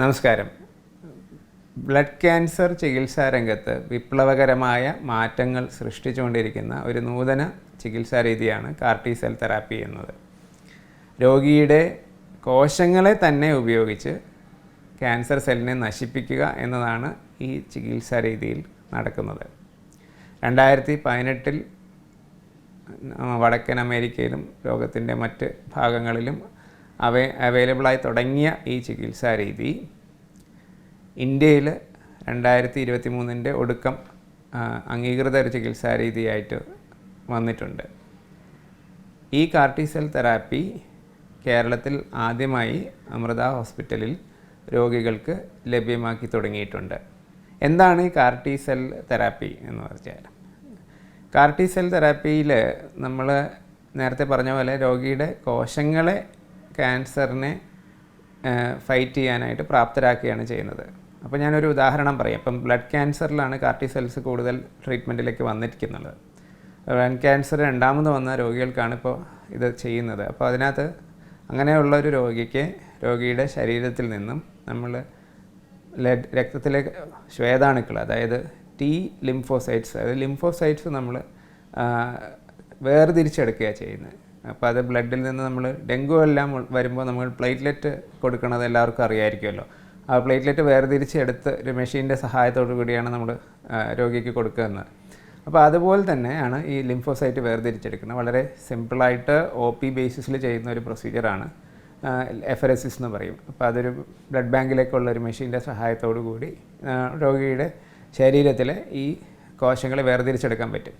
നമസ്കാരം. Blood cancer ചികിത്സാ രംഗത്ത് വിപ്ലവകരമായ മാറ്റങ്ങൾ സൃഷ്ടിച്ചുകൊണ്ടിരിക്കുന്ന ഒരു നൂതന ചികിത്സാ രീതിയാണ് കാർട്ടി സെൽ തെറാപ്പി എന്നത്. രോഗിയുടെ കോശങ്ങളെ തന്നെ ഉപയോഗിച്ച് ക്യാൻസർ സെല്ലിനെ നശിപ്പിക്കുക എന്നതാണ് ഈ ചികിത്സാ രീതിയിൽ നടക്കുന്നത്. രണ്ടായിരത്തി പതിനെട്ടിൽ വടക്കൻ അമേരിക്കയിലും ലോകത്തിന്റെ മറ്റ് ഭാഗങ്ങളിലും അവ അവൈലബിളായി തുടങ്ങിയ ഈ ചികിത്സാ രീതി ഇന്ത്യയിൽ രണ്ടായിരത്തി ഇരുപത്തി മൂന്നിന്റെ ഒടുക്കം അംഗീകൃത ഒരു ചികിത്സാ രീതിയായിട്ട് വന്നിട്ടുണ്ട്. ഈ കാർട്ടി സെൽ തെറാപ്പി കേരളത്തിൽ ആദ്യമായി അമൃത ഹോസ്പിറ്റലിൽ രോഗികൾക്ക് ലഭ്യമാക്കി തുടങ്ങിയിട്ടുണ്ട്. എന്താണ് ഈ കാർട്ടി സെൽ തെറാപ്പി എന്ന് പറഞ്ഞാൽ? കാർട്ടി സെൽ തെറാപ്പിയിൽ നമ്മൾ നേരത്തെ പറഞ്ഞ പോലെ രോഗിയുടെ കോശങ്ങളെ ക്യാൻസറിനെ ഫൈറ്റ് ചെയ്യാനായിട്ട് പ്രാപ്തരാക്കുകയാണ് ചെയ്യുന്നത്. അപ്പോൾ ഞാനൊരു ഉദാഹരണം പറയാം. ഇപ്പം ബ്ലഡ് ക്യാൻസറിലാണ് കാർട്ടി സെൽസ് കൂടുതൽ ട്രീറ്റ്മെന്റിലേക്ക് വന്നിരിക്കുന്നത്. ബ്ലഡ് ക്യാൻസർ രണ്ടാമത് വന്ന രോഗികൾക്കാണ് ഇപ്പോൾ ഇത് ചെയ്യുന്നത്. അപ്പോൾ അതിനകത്ത് അങ്ങനെയുള്ള ഒരു രോഗിക്ക് രോഗിയുടെ ശരീരത്തിൽ നിന്നും നമ്മൾ രക്തത്തിലെ ശ്വേതാണുക്കൾ അതായത് ടി ലിംഫോസൈറ്റ്സ് അതായത് ലിംഫോസൈറ്റ്സ് നമ്മൾ വേർതിരിച്ചെടുക്കുകയാണ് ചെയ്യുന്നത്. അപ്പോൾ അത് ബ്ലഡിൽ നിന്ന് നമ്മൾ ഡെങ്കു എല്ലാം വരുമ്പോൾ നമ്മൾ പ്ലേറ്റ്ലെറ്റ് കൊടുക്കുന്നത് എല്ലാവർക്കും അറിയാമായിരിക്കുമല്ലോ ആ പ്ലേറ്റ്ലെറ്റ് വേർതിരിച്ചെടുത്ത് ഒരു മെഷീന്റെ സഹായത്തോടു കൂടിയാണ് നമ്മൾ രോഗിക്ക് കൊടുക്കുന്നത്. അപ്പോൾ അതുപോലെ തന്നെയാണ് ഈ ലിംഫോസൈറ്റ് വേർതിരിച്ചെടുക്കുന്നത്. വളരെ സിമ്പിളായിട്ട് ഒ പി ബേസിസിൽ ചെയ്യുന്ന ഒരു പ്രൊസീജിയറാണ് എഫറസിസ് എന്ന് പറയും. അപ്പോൾ അതൊരു ബ്ലഡ് ബാങ്കിലേക്കുള്ള ഒരു മെഷീന്റെ സഹായത്തോടു കൂടി രോഗിയുടെ ശരീരത്തിലെ ഈ കോശങ്ങളെ വേർതിരിച്ചെടുക്കാൻ പറ്റും.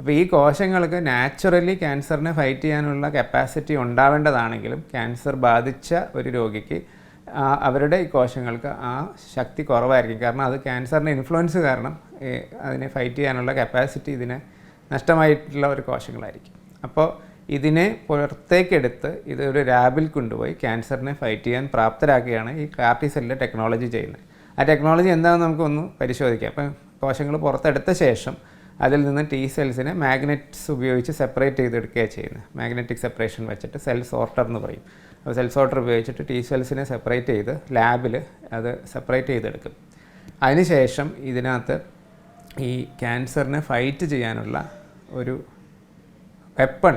അപ്പോൾ ഈ കോശങ്ങൾക്ക് നാച്ചുറലി ക്യാൻസറിനെ ഫൈറ്റ് ചെയ്യാനുള്ള കപ്പാസിറ്റി ഉണ്ടാവേണ്ടതാണെങ്കിലും ക്യാൻസർ ബാധിച്ച ഒരു രോഗിക്ക് അവരുടെ ഈ കോശങ്ങൾക്ക് ആ ശക്തി കുറവായിരിക്കും. കാരണം അത് ക്യാൻസറിന്റെ ഇൻഫ്ലുവൻസ് കാരണം അതിനെ ഫൈറ്റ് ചെയ്യാനുള്ള കപ്പാസിറ്റി ഇതിനെ നഷ്ടമായിട്ടുള്ള ഒരു കോശങ്ങളായിരിക്കും. അപ്പോൾ ഇതിനെ പുറത്തേക്കെടുത്ത് ഇതൊരു ലാബിൽ കൊണ്ടുപോയി ക്യാൻസറിനെ ഫൈറ്റ് ചെയ്യാൻ പ്രാപ്തരാക്കുകയാണ് ഈ കാർട്ടി സെല്ലിന്റെ ടെക്നോളജി ചെയ്യുന്നത്. ആ ടെക്നോളജി എന്താണെന്ന് നമുക്കൊന്ന് പരിശോധിക്കാം. അപ്പം കോശങ്ങൾ പുറത്തെടുത്ത ശേഷം അതിൽ നിന്ന് ടി സെൽസിനെ മാഗ്നറ്റ്സ് ഉപയോഗിച്ച് സെപ്പറേറ്റ് ചെയ്തെടുക്കുകയാണ് ചെയ്യുന്നത്. മാഗ്നറ്റിക് സെപ്പറേഷൻ വെച്ചിട്ട് സെൽ സോർട്ടർ എന്ന് പറയും. അപ്പോൾ സെൽ സോർട്ടർ ഉപയോഗിച്ചിട്ട് ടി സെൽസിനെ സെപ്പറേറ്റ് ചെയ്ത് ലാബിൽ അത് സെപ്പറേറ്റ് ചെയ്തെടുക്കും. അതിനുശേഷം ഇതിനകത്ത് ഈ ക്യാൻസറിനെ ഫൈറ്റ് ചെയ്യാനുള്ള ഒരു വെപ്പൺ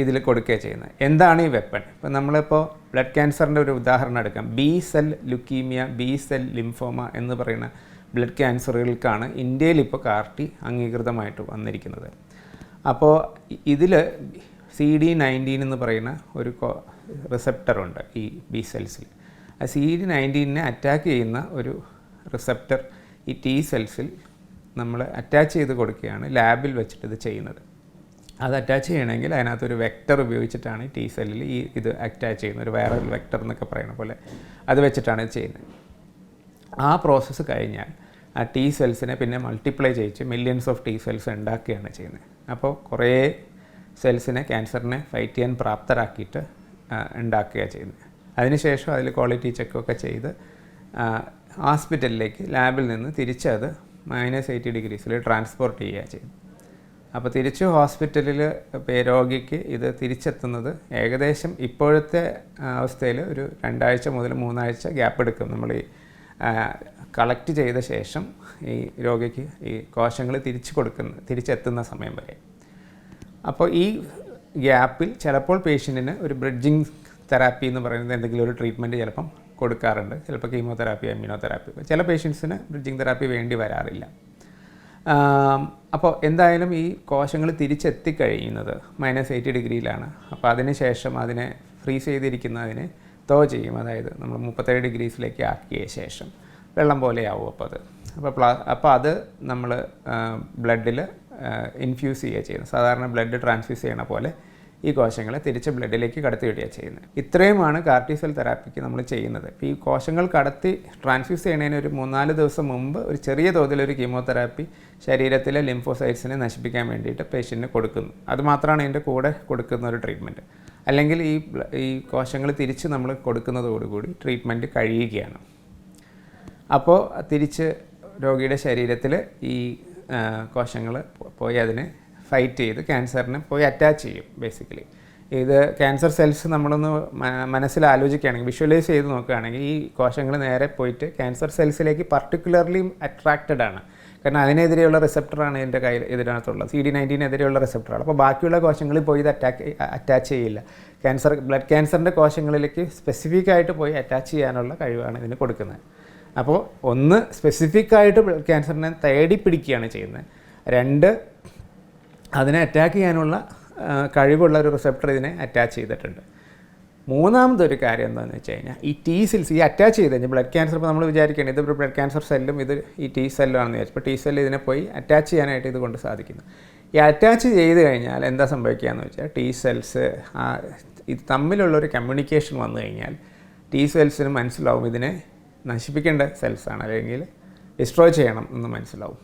ഇതിൽ കൊടുക്കുകയാണ് ചെയ്യുന്നത്. എന്താണ് ഈ വെപ്പൺ ഇപ്പം നമ്മളിപ്പോൾ ബ്ലഡ് ക്യാൻസറിന്റെ ഒരു ഉദാഹരണം എടുക്കാം. B cell leukaemia B cell lymphoma എന്ന് പറയുന്ന ബ്ലഡ് ക്യാൻസറുകൾക്കാണ് ഇന്ത്യയിൽ ഇപ്പോൾ കാർട്ടി അംഗീകൃതമായിട്ട് വന്നിരിക്കുന്നത്. അപ്പോൾ ഇതിൽ സി ഡി നയന്റീൻ എന്ന് പറയുന്ന ഒരു റിസപ്റ്ററുണ്ട് ഈ ബി സെൽസിൽ. ആ സി ഡി നയന്റീനെ അറ്റാക്ക് ചെയ്യുന്ന ഒരു റിസപ്റ്റർ ഈ ടി സെൽസിൽ നമ്മൾ അറ്റാച്ച് ചെയ്ത് കൊടുക്കുകയാണ് ലാബിൽ വെച്ചിട്ട് ഇത് ചെയ്യുന്നത്. അത് അറ്റാച്ച് ചെയ്യണമെങ്കിൽ അതിനകത്തൊരു വെക്ടർ ഉപയോഗിച്ചിട്ടാണ് ടി സെല്ലിൽ ഈ ഇത് അറ്റാച്ച് ചെയ്യുന്നത് ഒരു വൈറൽ വെക്ടർ എന്നൊക്കെ പറയുന്ന പോലെ അത് വെച്ചിട്ടാണ് ഇത് ചെയ്യുന്നത്. ആ പ്രോസസ്സ് കഴിഞ്ഞാൽ ആ ടി സെൽസിനെ പിന്നെ മൾട്ടിപ്ലൈ ചെയ്യിച്ച് മില്യൺസ് ഓഫ് ടി സെൽസ് ഉണ്ടാക്കുകയാണ് ചെയ്യുന്നത്. അപ്പോൾ കുറേ സെൽസിനെ ക്യാൻസറിനെ ഫൈറ്റ് ചെയ്യാൻ പ്രാപ്തരാക്കിയിട്ട് ഉണ്ടാക്കുകയാണ് ചെയ്യുന്നത്. അതിനുശേഷം അതിൽ ക്വാളിറ്റി ചെക്കൊക്കെ ചെയ്ത് ഹോസ്പിറ്റലിലേക്ക് ലാബിൽ നിന്ന് തിരിച്ചത് മൈനസ് എയ്റ്റി ഡിഗ്രീസിൽ ട്രാൻസ്പോർട്ട് ചെയ്യുക ചെയ്യുന്നത്. അപ്പോൾ തിരിച്ചു ഹോസ്പിറ്റലിൽ രോഗിക്ക് ഇത് തിരിച്ചെത്തുന്നത് ഏകദേശം ഇപ്പോഴത്തെ അവസ്ഥയിൽ ഒരു രണ്ടാഴ്ച മുതൽ മൂന്നാഴ്ച ഗ്യാപ്പ് എടുക്കും. നമ്മൾ ഈ കളക്ട് ചെയ്ത ശേഷം ഈ രോഗിക്ക് ഈ കോശങ്ങൾ തിരിച്ചു കൊടുക്കുന്ന തിരിച്ചെത്തുന്ന സമയം വരെ. അപ്പോൾ ഈ ഗ്യാപ്പിൽ ചിലപ്പോൾ പേഷ്യന്റിന് ഒരു ബ്രിഡ്ജിങ് തെറാപ്പി എന്ന് പറയുന്നത് എന്തെങ്കിലും ഒരു ട്രീറ്റ്മെന്റ് ചിലപ്പം കൊടുക്കാറുണ്ട്. ചിലപ്പോൾ കീമോതെറാപ്പി അമ്യൂണോതെറാപ്പി ചില പേഷ്യൻസിന് ബ്രിഡ്ജിങ് തെറാപ്പി വേണ്ടി വരാറില്ല. അപ്പോൾ എന്തായാലും ഈ കോശങ്ങൾ തിരിച്ചെത്തിക്കഴിയുന്നത് മൈനസ് എയ്റ്റി ഡിഗ്രിയിലാണ് അപ്പോൾ അതിന് ശേഷം അതിനെ ഫ്രീസ് ചെയ്തിരിക്കുന്നതിനെ തോ ചെയ്യും. അതായത് നമ്മൾ മുപ്പത്തേഴ് ഡിഗ്രീസിലേക്ക് ആക്കിയ ശേഷം വെള്ളം പോലെയാവും അപ്പോൾ അത്. അപ്പോൾ പ്ലാ അപ്പോൾ അത് നമ്മൾ ബ്ലഡിൽ ഇൻഫ്യൂസ് ചെയ്യുക ചെയ്യുന്നത്. സാധാരണ ബ്ലഡ് ട്രാൻസ്ഫ്യൂസ് ചെയ്യണ പോലെ ഈ കോശങ്ങളെ തിരിച്ച് ബ്ലഡിലേക്ക് കടത്തി വിടുകയാണ് ചെയ്യുന്നത്. ഇത്രയുമാണ് കാർട്ടിസെൽ തെറാപ്പിക്ക് നമ്മൾ ചെയ്യുന്നത്. ഈ കോശങ്ങൾ കടത്തി ട്രാൻസ്ഫ്യൂസ് ചെയ്യുന്നതിന് ഒരു മൂന്നാൽ ദിവസം മുമ്പ് ഒരു ചെറിയ തോതിലൊരു കീമോതെറാപ്പി ശരീരത്തിലെ ലിംഫോസൈറ്റ്സിനെ നശിപ്പിക്കാൻ വേണ്ടിയിട്ട് പേഷ്യന്റിന് കൊടുക്കുന്നു. അതുമാത്രമാണ് ഇതിന്റെ കൂടെ കൊടുക്കുന്ന ഒരു ട്രീറ്റ്മെന്റ് അല്ലെങ്കിൽ ഈ ഈ കോശങ്ങൾ തിരിച്ച് നമ്മൾ കൊടുക്കുന്നതോടുകൂടി ട്രീറ്റ്മെന്റ് കഴിയുകയാണ്. അപ്പോൾ തിരിച്ച് രോഗിയുടെ ശരീരത്തിൽ ഈ കോശങ്ങൾ പോയി അതിനെ ഫൈറ്റ് ചെയ്ത് ക്യാൻസറിനെ പോയി അറ്റാച്ച് ചെയ്യും ബേസിക്കലി ഇത് ക്യാൻസർ സെൽസ് നമ്മളൊന്ന് മനസ്സിൽ ആലോചിക്കുകയാണെങ്കിൽ വിഷ്വലൈസ് ചെയ്ത് നോക്കുകയാണെങ്കിൽ ഈ കോശങ്ങൾ നേരെ പോയിട്ട് ക്യാൻസർ സെൽസിലേക്ക് പർട്ടിക്കുലർലി അട്രാക്റ്റഡ് ആണ്. കാരണം അതിനെതിരെയുള്ള റിസപ്റ്ററാണ് എന്റെ കയ്യിൽ ഇതിനകത്തുള്ളത്. സി ഡി നയന്റീനെതിരെയുള്ള റിസപ്റ്ററാണ് അപ്പോൾ ബാക്കിയുള്ള കോശങ്ങളിൽ പോയി ഇത് അറ്റാക്ക് അറ്റാച്ച് ചെയ്യില്ല. ക്യാൻസർ ബ്ലഡ് ക്യാൻസറിന്റെ കോശങ്ങളിലേക്ക് സ്പെസിഫിക് ആയിട്ട് പോയി അറ്റാച്ച് ചെയ്യാനുള്ള കഴിവാണ് ഇതിന് കൊടുക്കുന്നത്. അപ്പോൾ ഒന്ന് സ്പെസിഫിക് ആയിട്ട് ബ്ലഡ് ക്യാൻസറിനെ തേടി പിടിക്കുകയാണ് ചെയ്യുന്നത്. രണ്ട് അതിനെ അറ്റാക്ക് ചെയ്യാനുള്ള കഴിവുള്ള ഒരു റിസപ്റ്റർ ഇതിനെ അറ്റാച്ച് ചെയ്തിട്ടുണ്ട്. മൂന്നാമതൊരു കാര്യം എന്താണെന്ന് വെച്ച് കഴിഞ്ഞാൽ ഈ ടി സെൽസ് ഈ അറ്റാച്ച് ചെയ്ത് കഴിഞ്ഞാൽ ബ്ലഡ് ക്യാൻസർ ഇപ്പോൾ നമ്മൾ വിചാരിക്കുകയാണ് ഇത് ബ്ലഡ് ക്യാൻസർ സെല്ലും ഇത് ഈ ടി വിചാരിച്ചു. ഇപ്പോൾ ടി സെല്ല് ഇതിനെ പോയി അറ്റാച്ച് ചെയ്യാനായിട്ട് ഇതുകൊണ്ട് സാധിക്കുന്നു. ഈ അറ്റാച്ച് ചെയ്ത് കഴിഞ്ഞാൽ എന്താ സംഭവിക്കുക എന്ന് വെച്ചാൽ ടി സെൽസ് ആ ഇത് തമ്മിലുള്ളൊരു കമ്മ്യൂണിക്കേഷൻ വന്നു കഴിഞ്ഞാൽ ടി സെൽസിന് മനസ്സിലാവും ഇതിനെ നശിപ്പിക്കേണ്ട സെൽസാണ് അല്ലെങ്കിൽ ഡിസ്ട്രോയ് ചെയ്യണം എന്ന് മനസ്സിലാവും.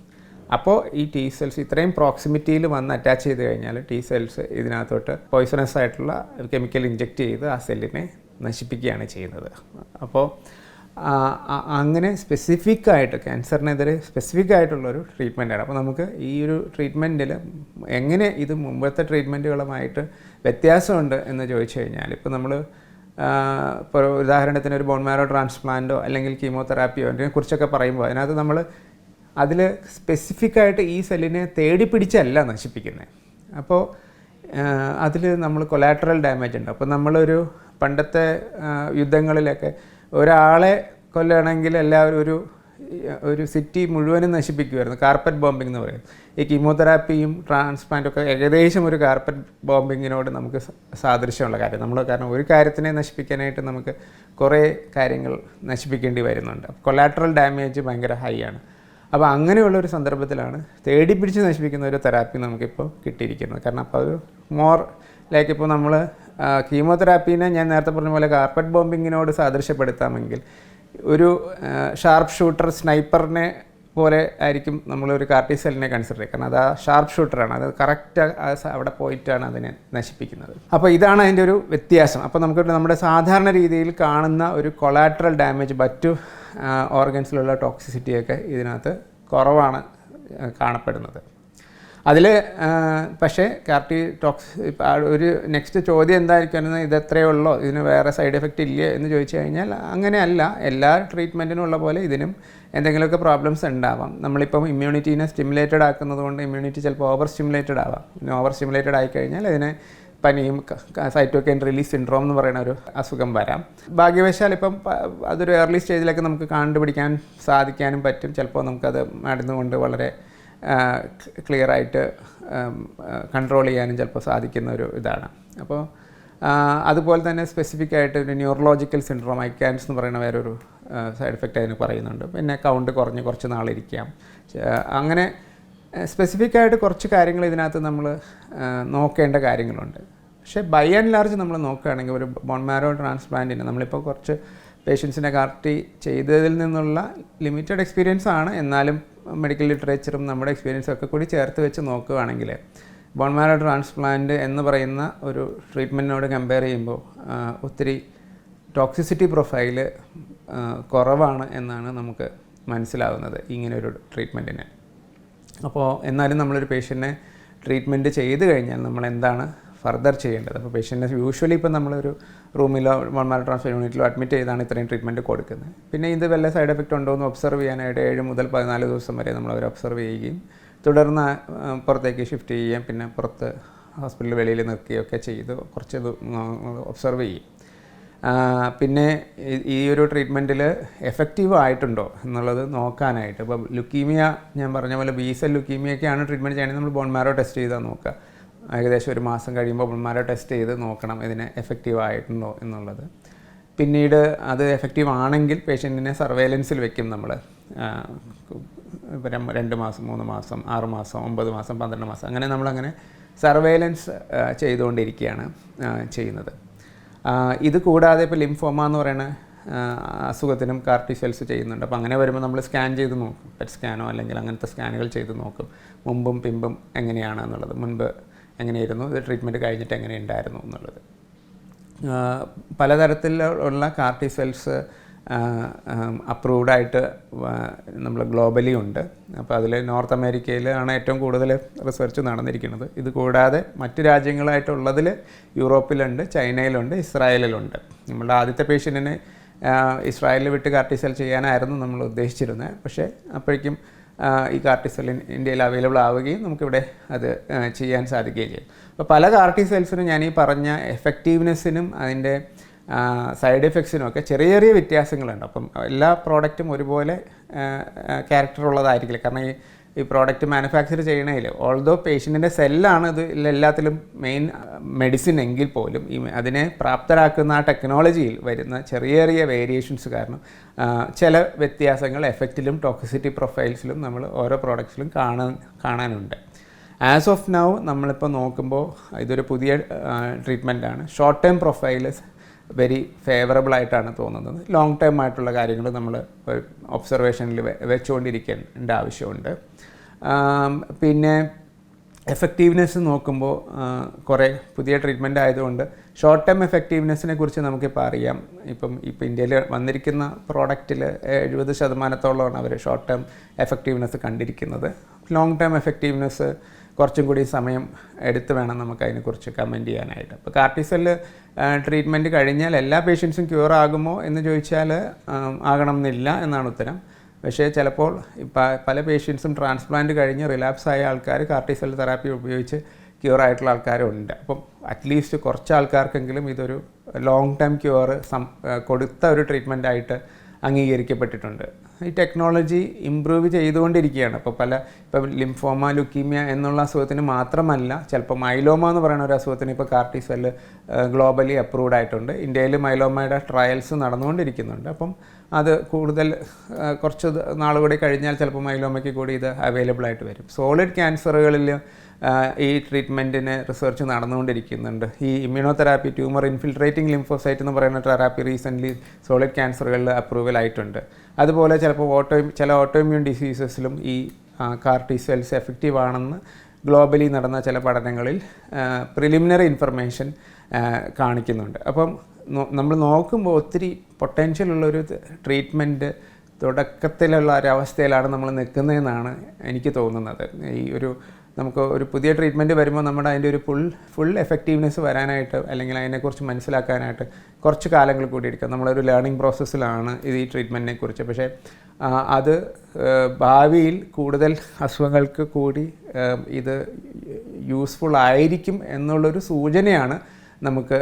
അപ്പോൾ ഈ ടി സെൽസ് ഇത്രയും പ്രോക്സിമിറ്റിയിൽ വന്ന് അറ്റാച്ച് ചെയ്ത് കഴിഞ്ഞാൽ ടി സെൽസ് ഇതിനകത്തോട്ട് പോയ്സണസ് ആയിട്ടുള്ള കെമിക്കൽ ഇഞ്ചെക്റ്റ് ചെയ്ത് ആ സെല്ലിനെ നശിപ്പിക്കുകയാണ് ചെയ്യുന്നത്. അപ്പോൾ അങ്ങനെ സ്പെസിഫിക് ആയിട്ട് ക്യാൻസറിനെതിരെ സ്പെസിഫിക് ആയിട്ടുള്ളൊരു ട്രീറ്റ്മെന്റാണ് അപ്പോൾ നമുക്ക് ഈ ഒരു ട്രീറ്റ്മെന്റിൽ എങ്ങനെ ഇത് മുമ്പത്തെ ട്രീറ്റ്മെന്റുകളുമായിട്ട് വ്യത്യാസമുണ്ട് എന്ന് ചോദിച്ചു കഴിഞ്ഞാൽ ഇപ്പോൾ നമ്മൾ ഇപ്പോൾ ഉദാഹരണത്തിന് ഒരു ബോൺമാരോ ട്രാൻസ്പ്ലാന്റോ അല്ലെങ്കിൽ കീമോതെറാപ്പിയോ അതിനെ കുറിച്ചൊക്കെ പറയുമ്പോൾ അതിനകത്ത് നമ്മൾ അതിൽ സ്പെസിഫിക് ആയിട്ട് ഈ സെല്ലിനെ തേടി പിടിച്ചല്ല നശിപ്പിക്കുന്നത് അപ്പോൾ അതിൽ നമ്മൾ കൊലാട്രൽ ഡാമേജ് ഉണ്ട്. അപ്പോൾ നമ്മളൊരു പണ്ടത്തെ യുദ്ധങ്ങളിലൊക്കെ ഒരാളെ കൊല്ലണമെങ്കിൽ എല്ലാവരും ഒരു ഒരു സിറ്റി മുഴുവനും നശിപ്പിക്കുമായിരുന്നു കാർപ്പറ്റ് ബോംബിംഗ് എന്ന് പറയും. ഈ കീമോതെറാപ്പിയും ട്രാൻസ്പ്ലാന്റും ഒക്കെ ഏകദേശം ഒരു കാർപ്പറ്റ് ബോംബിങ്ങിനോട് നമുക്ക് സാദൃശ്യമുള്ള കാര്യം. നമ്മൾ കാരണം ഒരു കാര്യത്തിനെ നശിപ്പിക്കാനായിട്ട് നമുക്ക് കുറേ കാര്യങ്ങൾ നശിപ്പിക്കേണ്ടി വരുന്നുണ്ട്. കൊലാട്രൽ ഡാമേജ് ഭയങ്കര ഹൈ ആണ്. അപ്പോൾ അങ്ങനെയുള്ള ഒരു സന്ദർഭത്തിലാണ് തേടി പിടിച്ച് നശിപ്പിക്കുന്ന ഒരു തെറാപ്പി നമുക്കിപ്പോൾ കിട്ടിയിരിക്കുന്നത്. കാരണം അപ്പോൾ അത് മോർ ലൈക്ക് ഇപ്പോൾ നമ്മൾ കീമോതെറാപ്പീനെ ഞാൻ നേരത്തെ പറഞ്ഞ പോലെ കാർപ്പറ്റ് ബോംബിങ്ങിനോട് സാദൃശ്യപ്പെടുത്താമെങ്കിൽ ഒരു ഷാർപ്പ് ഷൂട്ടർ സ്നൈപ്പറിനെ പോലെ ആയിരിക്കും നമ്മളൊരു കാർട്ടി സെല്ലിനെ കൺസിഡർ ചെയ്യുക. കാരണം അത് ആ ഷാർപ്പ് ഷൂട്ടറാണ് അത് കറക്റ്റ് അവിടെ പോയിട്ടാണ് അതിനെ നശിപ്പിക്കുന്നത്. അപ്പോൾ ഇതാണ് അതിന്റെ ഒരു വ്യത്യാസം. അപ്പോൾ നമുക്ക് നമ്മുടെ സാധാരണ രീതിയിൽ കാണുന്ന ഒരു കൊളാട്രൽ ഡാമേജ് മറ്റു ഓർഗൻസിലുള്ള ടോക്സിസിറ്റിയൊക്കെ ഇതിനകത്ത് കുറവാണ് കാണപ്പെടുന്നത്. അതിൽ പക്ഷേ കാർട്ടി ടോക്സ് ഒരു നെക്സ്റ്റ് ചോദ്യം എന്തായിരിക്കും ഇത് എത്രയേ ഉള്ളോ ഇതിന് വേറെ സൈഡ് എഫക്റ്റ് ഇല്ലേ എന്ന് ചോദിച്ചു കഴിഞ്ഞാൽ അങ്ങനെയല്ല. എല്ലാ ട്രീറ്റ്മെന്റിനും ഉള്ള പോലെ ഇതിനും എന്തെങ്കിലുമൊക്കെ പ്രോബ്ലംസ് ഉണ്ടാവാം. നമ്മളിപ്പം ഇമ്മ്യൂണിറ്റീനെ സ്റ്റിമുലേറ്റഡ് ആക്കുന്നത് കൊണ്ട് ഇമ്മ്യൂണിറ്റി ചിലപ്പോൾ ഓവർ സ്റ്റിമുലേറ്റഡ് ആവാം. പിന്നെ ഓവർ സ്റ്റിമുലേറ്റഡ് ആയിക്കഴിഞ്ഞാൽ ഇതിനെ പനിയും സൈറ്റോക്കൈൻ റിലീസ് സിൻഡ്രോം എന്ന് പറയുന്ന ഒരു അസുഖം വരാം. ഭാഗ്യവശാൽ ഇപ്പം അതൊരു ഏർലി സ്റ്റേജിലൊക്കെ നമുക്ക് കണ്ടുപിടിക്കാൻ സാധിക്കാനും പറ്റും. ചിലപ്പോൾ നമുക്കത് മരുന്ന് കൊണ്ട് വളരെ ക്ലിയർ ആയിട്ട് കൺട്രോൾ ചെയ്യാനും ചിലപ്പോൾ സാധിക്കുന്ന ഒരു ഇതാണ് അപ്പോൾ അതുപോലെ തന്നെ സ്പെസിഫിക് ആയിട്ട് ഒരു ന്യൂറോളജിക്കൽ സിൻഡ്രോം ഐക്കാൻസ് എന്ന് പറയുന്ന വേറൊരു സൈഡ് എഫക്റ്റ് അതിന് പറയുന്നുണ്ട്. പിന്നെ കൗണ്ട് കുറഞ്ഞ് കുറച്ച് നാളിരിക്കാം. അങ്ങനെ സ്പെസിഫിക് ആയിട്ട് കുറച്ച് കാര്യങ്ങൾ ഇതിനകത്ത് നമ്മൾ നോക്കേണ്ട കാര്യങ്ങളുണ്ട്. പക്ഷേ ബൈ ആൻഡ് ലാർജ് നമ്മൾ നോക്കുകയാണെങ്കിൽ ഒരു ബോൺമാരോ ട്രാൻസ്പ്ലാന്റിന് നമ്മളിപ്പോൾ കുറച്ച് പേഷ്യൻസിനെ കാർട്ടി ചെയ്തതിൽ നിന്നുള്ള ലിമിറ്റഡ് എക്സ്പീരിയൻസ് ആണ്. എന്നാലും മെഡിക്കൽ ലിറ്ററേച്ചറും നമ്മുടെ എക്സ്പീരിയൻസും ഒക്കെ കൂടി ചേർത്ത് വെച്ച് നോക്കുകയാണെങ്കിൽ ബോൺമാരോ ട്രാൻസ്പ്ലാന്റ് എന്ന് പറയുന്ന ഒരു ട്രീറ്റ്മെന്റിനോട് കമ്പയർ ചെയ്യുമ്പോൾ ഒത്തിരി ടോക്സിസിറ്റി പ്രൊഫൈൽ കുറവാണ് എന്നാണ് നമുക്ക് മനസ്സിലാവുന്നത് ഇങ്ങനൊരു ട്രീറ്റ്മെന്റിന് അപ്പോൾ എന്നാലും നമ്മളൊരു പേഷ്യന്റിനെ ട്രീറ്റ്മെന്റ് ചെയ്ത് കഴിഞ്ഞാൽ നമ്മൾ എന്താണ് ഫർദർ ചെയ്യേണ്ടത്. അപ്പോൾ പേഷ്യന്റിനെ യൂഷ്വലി ഇപ്പോൾ നമ്മളൊരു റൂമിലോ വൺമാർ ട്രാൻസ്ഫർ യൂണിറ്റിലോ അഡ്മിറ്റ് ചെയ്താണ് ഇത്രയും ട്രീറ്റ്മെന്റ് കൊടുക്കുന്നത്. പിന്നെ ഇത് വല്ല സൈഡ് എഫക്റ്റ് ഉണ്ടോ എന്ന് ഒബ്സർവ് ചെയ്യാനായിട്ട് ഏഴ് മുതൽ പതിനാല് ദിവസം വരെ നമ്മൾ അവർ ഒബ്സർവ് ചെയ്യുകയും തുടർന്ന് പുറത്തേക്ക് ഷിഫ്റ്റ് ചെയ്യുകയും പിന്നെ പുറത്ത് ഹോസ്പിറ്റലിൽ വെളിയിൽ നിർത്തുകയൊക്കെ ചെയ്ത് കുറച്ച് ഒബ്സർവ് ചെയ്യും പിന്നെ ഈ- ഒരു ട്രീറ്റ്മെന്റിൽ എഫക്റ്റീവ് ആയിട്ടുണ്ടോ എന്നുള്ളത് നോക്കാനായിട്ട്. ഇപ്പോൾ ലുക്കീമിയ ഞാൻ പറഞ്ഞ പോലെ ബി സെൽ ലുക്കീമിയൊക്കെയാണ് ട്രീറ്റ്മെന്റ് ചെയ്യണമെങ്കിൽ നമ്മൾ ബോൺമാരോ ടെസ്റ്റ് ചെയ്താൽ നോക്കുക. ഏകദേശം ഒരു മാസം കഴിയുമ്പോൾ പുള്ളിമാരെ ടെസ്റ്റ് ചെയ്ത് നോക്കണം ഇതിന് എഫക്റ്റീവ് ആയിട്ടുണ്ടോ എന്നുള്ളത്. പിന്നീട് അത് എഫക്റ്റീവ് ആണെങ്കിൽ പേഷ്യന്റിനെ സർവേലൻസിൽ വെക്കും നമ്മൾ രണ്ട് മാസം മൂന്ന് മാസം ആറ് മാസം ഒമ്പത് മാസം പന്ത്രണ്ട് മാസം അങ്ങനെ നമ്മളങ്ങനെ സർവേലൻസ് ചെയ്തുകൊണ്ടിരിക്കുകയാണ് ചെയ്യുന്നത്. ഇത് കൂടാതെ ഇപ്പോൾ ലിംഫോമ എന്ന് പറയുന്ന അസുഖത്തിനും കാർട്ടി സെൽസ് ചെയ്യുന്നുണ്ട്. അപ്പോൾ അങ്ങനെ വരുമ്പോൾ നമ്മൾ സ്കാൻ ചെയ്ത് നോക്കും. പെറ്റ് സ്കാനോ അല്ലെങ്കിൽ അങ്ങനത്തെ സ്കാനുകൾ ചെയ്ത് നോക്കും. മുമ്പും പിമ്പും എങ്ങനെയാണ് എന്നുള്ളത്. മുൻപ് എങ്ങനെയായിരുന്നു? ഇത് ട്രീറ്റ്മെന്റ് കഴിഞ്ഞിട്ട് എങ്ങനെ ഉണ്ടായിരുന്നു എന്നുള്ളത് പലതരത്തിലുള്ള കാർട്ടി സെൽസ് അപ്രൂവ്ഡ് ആയിട്ട് നമ്മൾ ഗ്ലോബലി ഉണ്ട്. അപ്പോൾ അതിൽ നോർത്ത് അമേരിക്കയിലാണ് ഏറ്റവും കൂടുതൽ റിസർച്ച് നടന്നിരിക്കുന്നത്. ഇത് കൂടാതെ മറ്റ് രാജ്യങ്ങളായിട്ടുള്ളതിൽ യൂറോപ്പിലുണ്ട് ചൈനയിലുണ്ട് ഇസ്രായേലിലുണ്ട്. നമ്മളുടെ ആദ്യത്തെ പേഷ്യന്റിന് ഇസ്രായേലിൽ വിട്ട് കാർട്ടിസെൽ ചെയ്യാനായിരുന്നു നമ്മൾ ഉദ്ദേശിച്ചിരുന്നത്. പക്ഷേ അപ്പോഴേക്കും ഈ കാർട്ടിസെൽ ഇന്ത്യയിൽ അവൈലബിൾ ആവുകയും നമുക്കിവിടെ അത് ചെയ്യാൻ സാധിക്കുകയും ചെയ്യും. അപ്പോൾ പല കാർട്ടിസെൽസിനും ഞാൻ ഈ പറഞ്ഞ എഫക്റ്റീവ്നെസ്സിനും അതിന്റെ സൈഡ് എഫക്ട്സിനും ഒക്കെ ചെറിയ ചെറിയ വ്യത്യാസങ്ങളുണ്ട്. അപ്പം എല്ലാ പ്രോഡക്റ്റും ഒരുപോലെ ക്യാരക്ടർ ഉള്ളതായിരിക്കില്ല. കാരണം ഈ ഈ പ്രോഡക്റ്റ് മാനുഫാക്ചർ ചെയ്യണതിൽ ഓൾദോ പേഷ്യന്റിന്റെ സെല്ലാണ് ഇത് എല്ലാത്തിലും മെയിൻ മെഡിസിൻ എങ്കിൽ പോലും ഈ അതിനെ പ്രാപ്തരാക്കുന്ന ആ ടെക്നോളജിയിൽ വരുന്ന ചെറിയ ചെറിയ വേരിയേഷൻസ് കാരണം ചില വ്യത്യാസങ്ങൾ എഫക്റ്റിലും ടോക്സിസിറ്റി പ്രൊഫൈൽസിലും നമ്മൾ ഓരോ പ്രോഡക്ട്സിലും കാണാൻ കാണാനുണ്ട്. ആസ് ഓഫ് നൗ നമ്മളിപ്പോൾ നോക്കുമ്പോൾ ഇതൊരു പുതിയ ട്രീറ്റ്മെന്റാണ് short term profile very favourable ആയിട്ടാണ് തോന്നുന്നത്. ലോങ് ടേം ആയിട്ടുള്ള കാര്യങ്ങൾ നമ്മൾ ഒബ്സർവേഷനിൽ വെച്ചുകൊണ്ടിരിക്കേണ്ട ആവശ്യമുണ്ട്. പിന്നെ എഫക്റ്റീവ്നെസ് നോക്കുമ്പോൾ കുറേ പുതിയ ട്രീറ്റ്മെന്റ് ആയതുകൊണ്ട് ഷോർട്ട് ടേം എഫക്റ്റീവ്നെസ്സിനെ കുറിച്ച് നമുക്കിപ്പോൾ അറിയാം. ഇപ്പം ഇപ്പം ഇന്ത്യയിൽ വന്നിരിക്കുന്ന പ്രോഡക്റ്റിൽ എഴുപത് ശതമാനത്തോളമാണ് അവർ ഷോർട്ട് ടേം എഫക്റ്റീവ്നെസ് കണ്ടിരിക്കുന്നത്. ലോങ് ടേം എഫക്റ്റീവ്നെസ് കുറച്ചും കൂടി സമയം എടുത്ത് വേണം നമുക്ക് അതിനെക്കുറിച്ച് കമന്റ് ചെയ്യാനായിട്ട്. അപ്പോൾ കാർട്ടിസെല്ല് ട്രീറ്റ്മെന്റ് കഴിഞ്ഞാൽ എല്ലാ പേഷ്യൻസും ക്യൂർ ആകുമോ എന്ന് ചോദിച്ചാൽ ആകണം എന്നില്ല എന്നാണ് ഉത്തരം. പക്ഷേ ചിലപ്പോൾ പല പേഷ്യൻസും ട്രാൻസ്പ്ലാന്റ് കഴിഞ്ഞ് റിലാപ്സ് ആയ ആൾക്കാർ കാർട്ടിസെൽ തെറാപ്പി ഉപയോഗിച്ച് ക്യൂർ ആയിട്ടുള്ള ആൾക്കാരുണ്ട്. അപ്പം അറ്റ്ലീസ്റ്റ് കുറച്ച് ആൾക്കാർക്കെങ്കിലും ഇതൊരു ലോങ് ടൈം ക്യൂർ കൊടുത്ത ഒരു ട്രീറ്റ്മെന്റ് ആയിട്ട് അംഗീകരിക്കപ്പെട്ടിട്ടുണ്ട്. ഈ ടെക്നോളജി ഇമ്പ്രൂവ് ചെയ്തുകൊണ്ടിരിക്കുകയാണ്. അപ്പോൾ പല ഇപ്പം ലിംഫോമ ലുക്കീമിയ എന്നുള്ള അസുഖത്തിന് മാത്രമല്ല ചിലപ്പോൾ മൈലോമ എന്ന് പറയുന്ന ഒരു അസുഖത്തിന് ഇപ്പോൾ കാർട്ടിസെൽ ഗ്ലോബലി അപ്രൂവ്ഡ് ആയിട്ടുണ്ട്. ഇന്ത്യയിൽ മൈലോമയുടെ ട്രയൽസ് നടന്നുകൊണ്ടിരിക്കുന്നുണ്ട്. അപ്പം അത് കൂടുതൽ കുറച്ച് നാളുകൂടി കഴിഞ്ഞാൽ ചിലപ്പോൾ മൈലോമയ്ക്ക് കൂടി ഇത് അവൈലബിൾ ആയിട്ട് വരും. സോളിഡ് ക്യാൻസറുകളിൽ ഈ ട്രീറ്റ്മെന്റിന് റിസർച്ച് നടന്നുകൊണ്ടിരിക്കുന്നുണ്ട്. ഈ ഇമ്മ്യൂണോതെറാപ്പി ട്യൂമർ ഇൻഫിൽട്രേറ്റിംഗ് ലിംഫോസൈറ്റ് എന്ന് പറയുന്ന തെറാപ്പി റീസെന്റ്ലി സോളിഡ് ക്യാൻസറുകളിൽ അപ്രൂവൽ ആയിട്ടുണ്ട്. അതുപോലെ ചിലപ്പോൾ ഓട്ടോ ചില ഓട്ടോഇമ്മ്യൂൺ ഡിസീസസിലും ഈ കാർ ടി സെൽസ് എഫക്റ്റീവ് ആണെന്ന് ഗ്ലോബലി നടന്ന ചില പഠനങ്ങളിൽ പ്രിലിമിനറി ഇൻഫർമേഷൻ കാണിക്കുന്നുണ്ട്. അപ്പം നമ്മൾ നോക്കുമ്പോൾ ഒത്തിരി പൊട്ടൻഷ്യൽ ഉള്ളൊരു ട്രീറ്റ്മെന്റ് തുടക്കത്തിലുള്ള ഒരവസ്ഥയിലാണ് നമ്മൾ നിൽക്കുന്നതെന്നാണ് എനിക്ക് തോന്നുന്നത്. ഈ ഒരു നമുക്ക് ഒരു പുതിയ ട്രീറ്റ്മെന്റ് വരുമ്പോൾ നമ്മുടെ അതിന്റെ ഒരു ഫുൾ ഫുൾ എഫക്റ്റീവ്നെസ് വരാനായിട്ട് അല്ലെങ്കിൽ അതിനെക്കുറിച്ച് മനസ്സിലാക്കാനായിട്ട് കുറച്ച് കാലങ്ങൾ കൂടി എടുക്കാം. നമ്മളൊരു ലേണിംഗ് പ്രോസസ്സിലാണ് ഇത് ഈ ട്രീറ്റ്മെന്റിനെ കുറിച്ച്. പക്ഷേ അത് ഭാവിയിൽ കൂടുതൽ അസുഖങ്ങൾക്ക് കൂടി ഇത് യൂസ്ഫുൾ ആയിരിക്കും എന്നുള്ളൊരു സൂചനയാണ് നമുക്ക്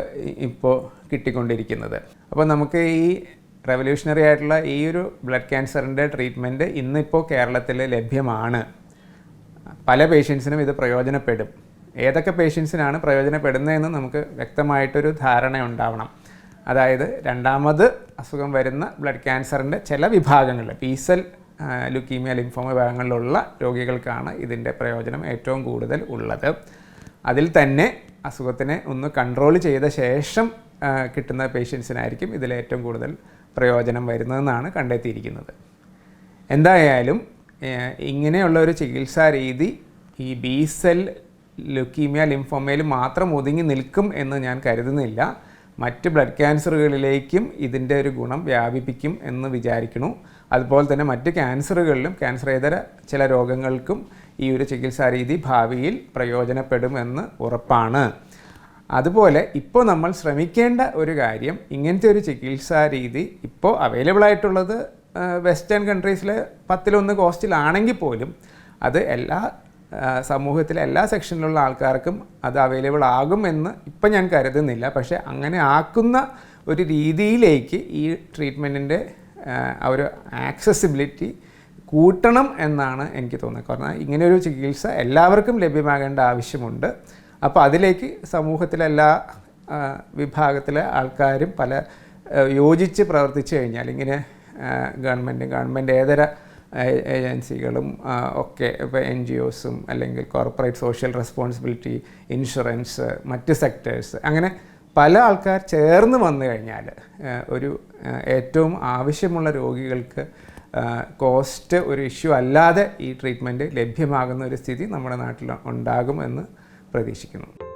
ഇപ്പോൾ കിട്ടിക്കൊണ്ടിരിക്കുന്നത്. അപ്പോൾ നമുക്ക് ഈ റെവല്യൂഷണറി ആയിട്ടുള്ള ഈ ഒരു ബ്ലഡ് ക്യാൻസറിന്റെ ട്രീറ്റ്മെന്റ് ഇന്നിപ്പോൾ കേരളത്തിൽ ലഭ്യമാണ്. പല പേഷ്യൻസിനും ഇത് പ്രയോജനപ്പെടും. ഏതൊക്കെ പേഷ്യൻസിനാണ് പ്രയോജനപ്പെടുന്നതെന്ന് നമുക്ക് വ്യക്തമായിട്ടൊരു ധാരണ ഉണ്ടാവണം. അതായത് രണ്ടാമത് അസുഖം വരുന്ന ബ്ലഡ് ക്യാൻസറിന്റെ ചില വിഭാഗങ്ങളിൽ പീസൽ ലുക്കീമിയ ലിംഫോമ വിഭാഗങ്ങളിലുള്ള രോഗികൾക്കാണ് ഇതിന്റെ പ്രയോജനം ഏറ്റവും കൂടുതൽ ഉള്ളത്. അതിൽ തന്നെ അസുഖത്തിനെ ഒന്ന് കൺട്രോൾ ചെയ്ത ശേഷം കിട്ടുന്ന പേഷ്യൻസിനായിരിക്കും ഇതിൽ ഏറ്റവും കൂടുതൽ പ്രയോജനം വരുന്നതെന്നാണ് കണ്ടെത്തിയിരിക്കുന്നത്. എന്തായാലും ഇങ്ങനെയുള്ള ഒരു ചികിത്സാ രീതി ഈ ബി സെൽ ലുക്കീമിയ ലിംഫോമയിൽ മാത്രം ഒതുങ്ങി നിൽക്കും എന്ന് ഞാൻ കരുതുന്നില്ല. മറ്റ് ബ്ലഡ് ക്യാൻസറുകളിലേക്കും ഇതിന്റെ ഒരു ഗുണം വ്യാപിപ്പിക്കും എന്ന് വിചാരിക്കുന്നു. അതുപോലെ തന്നെ മറ്റ് ക്യാൻസറുകളിലും ക്യാൻസറേതര ചില രോഗങ്ങൾക്കും ഈ ഒരു ചികിത്സാ രീതി ഭാവിയിൽ പ്രയോജനപ്പെടുമെന്ന് ഉറപ്പാണ്. അതുപോലെ ഇപ്പോൾ നമ്മൾ ശ്രമിക്കേണ്ട ഒരു കാര്യം ഇങ്ങനത്തെ ഒരു ചികിത്സാ രീതി ഇപ്പോൾ അവൈലബിൾ ആയിട്ടുള്ളത് വെസ്റ്റേൺ കൺട്രീസിൽ പത്തിലൊന്ന് കോസ്റ്റിലാണെങ്കിൽ പോലും അത് എല്ലാ സമൂഹത്തിലെ എല്ലാ സെക്ഷനിലുള്ള ആൾക്കാർക്കും അത് അവൈലബിൾ ആകും എന്ന് ഇപ്പം ഞാൻ കരുതുന്നില്ല. പക്ഷേ അങ്ങനെ ആക്കുന്ന ഒരു രീതിയിലേക്ക് ഈ ട്രീറ്റ്മെന്റിന്റെ ആ ഒരു ആക്സസിബിലിറ്റി കൂട്ടണം എന്നാണ് എനിക്ക് തോന്നുന്നത്. കാരണം ഇങ്ങനെയൊരു ചികിത്സ എല്ലാവർക്കും ലഭ്യമാകേണ്ട ആവശ്യമുണ്ട്. അപ്പോൾ അതിലേക്ക് സമൂഹത്തിലെ എല്ലാ വിഭാഗത്തിലെ ആൾക്കാരും പല യോജിച്ച് പ്രവർത്തിച്ചു കഴിഞ്ഞാൽ ഇങ്ങനെ ഗവൺമെന്റ് ഗവൺമെന്റ് ഏതര ഏജൻസികളും ഒക്കെ ഇപ്പോൾ എൻ ജി ഒസും അല്ലെങ്കിൽ കോർപ്പറേറ്റ് സോഷ്യൽ റെസ്പോൺസിബിലിറ്റി ഇൻഷുറൻസ് മറ്റ് സെക്ടേഴ്സ് അങ്ങനെ പല ആൾക്കാർ ചേർന്ന് വന്നു കഴിഞ്ഞാൽ ഒരു ഏറ്റവും ആവശ്യമുള്ള രോഗികൾക്ക് കോസ്റ്റ് ഒരു ഇഷ്യൂ അല്ലാതെ ഈ ട്രീറ്റ്മെന്റ് ലഭ്യമാകുന്ന ഒരു സ്ഥിതി നമ്മുടെ നാട്ടിൽ ഉണ്ടാകുമെന്ന് പ്രതീക്ഷിക്കുന്നു.